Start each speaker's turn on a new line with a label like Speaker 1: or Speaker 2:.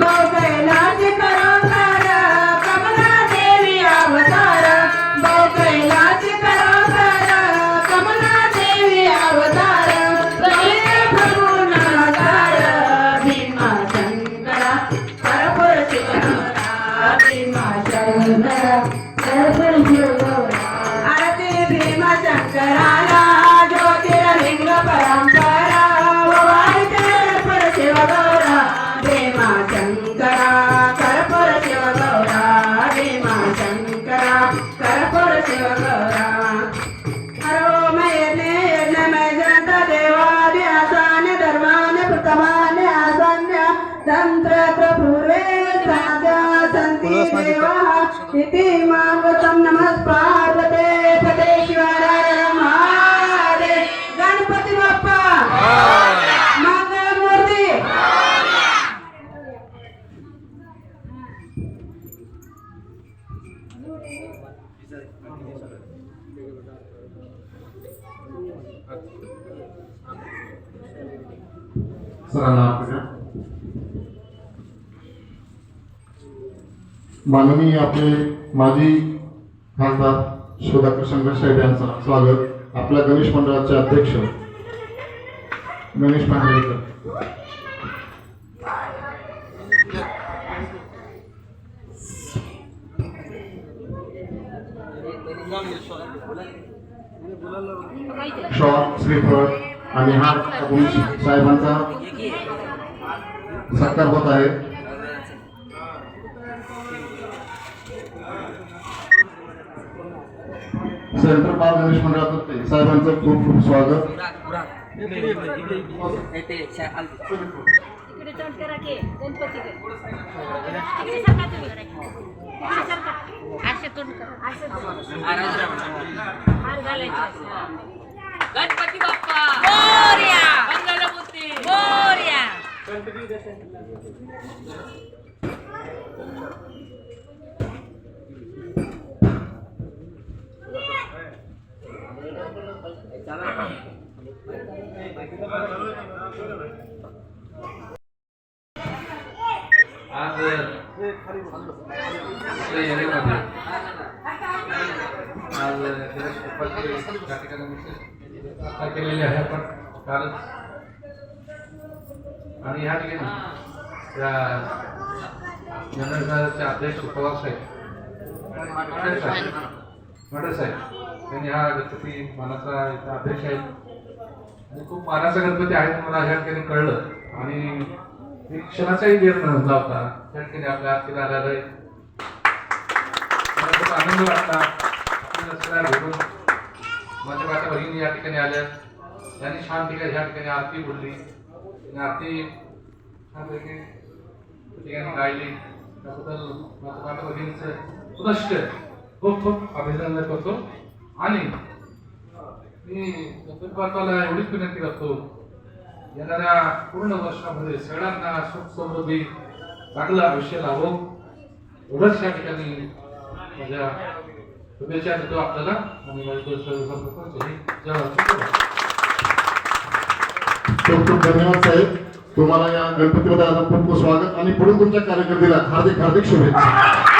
Speaker 1: Bogala. इति मार्गतं नमः पार्वते पते शिवाय महादेव गणपती बाप्पा! मंगलमूर्ती
Speaker 2: सरांना आपल्या माननीय आपले माजी खासदार सुधाकर साहेब यांचं स्वागत. आपल्या गणेश मंडळाचे अध्यक्ष गणेश पांढरेकर. शॉर्ट स्लीपर आणि हा साहेबांचा सत्कार होत आहे. सेंटर बाल गणेश मंडळातर्फे साहेबांचं खूप खूप स्वागत.
Speaker 3: गणपती
Speaker 4: गणपती बाप्पा
Speaker 3: मोरया
Speaker 4: मंगलमूर्ती
Speaker 3: मोरया
Speaker 5: आज केलेले आहे आपण कालच. आणि ह्या ठिकाणी त्या मंडळाचे अध्यक्ष पवार साहेब मटर साहेब. त्यांनी हा गणपती मानाचा अध्यक्ष आहे. आणि खूप मानाचा गणपती आहे मला ह्या ठिकाणी कळलं. आणि क्षणाचाही वेळ नव्हता होता त्या ठिकाणी आपल्या आरतीला आलेला आहे. मला खूप आनंद वाटला. आपल्या भेटून माझ्या माता भगिनी या ठिकाणी आल्या. त्यांनी छान ठिकाणी ह्या ठिकाणी आरती बोलली. आरती छानपैकी ठिकाणी गायली. त्याबद्दल माझ्या माझ्या बहिणीचं पुनश्च खूप खूप अभिनंदन करतो. आणि मी गणपती बाप्पाला एवढीच विनंती करतो. येणाऱ्या पूर्ण वर्षामध्ये सगळ्यांना सुख समृद्धी चांगलं आयुष्य लाभो. एवढंच या ठिकाणी माझ्या शुभेच्छा देतो आपल्याला. आणि
Speaker 2: खूप खूप धन्यवाद साहेब. तुम्हाला या गणपतीमध्ये आज खूप खूप स्वागत. आणि पुढील तुमच्या कार्यकर्तीला हार्दिक हार्दिक शुभेच्छा.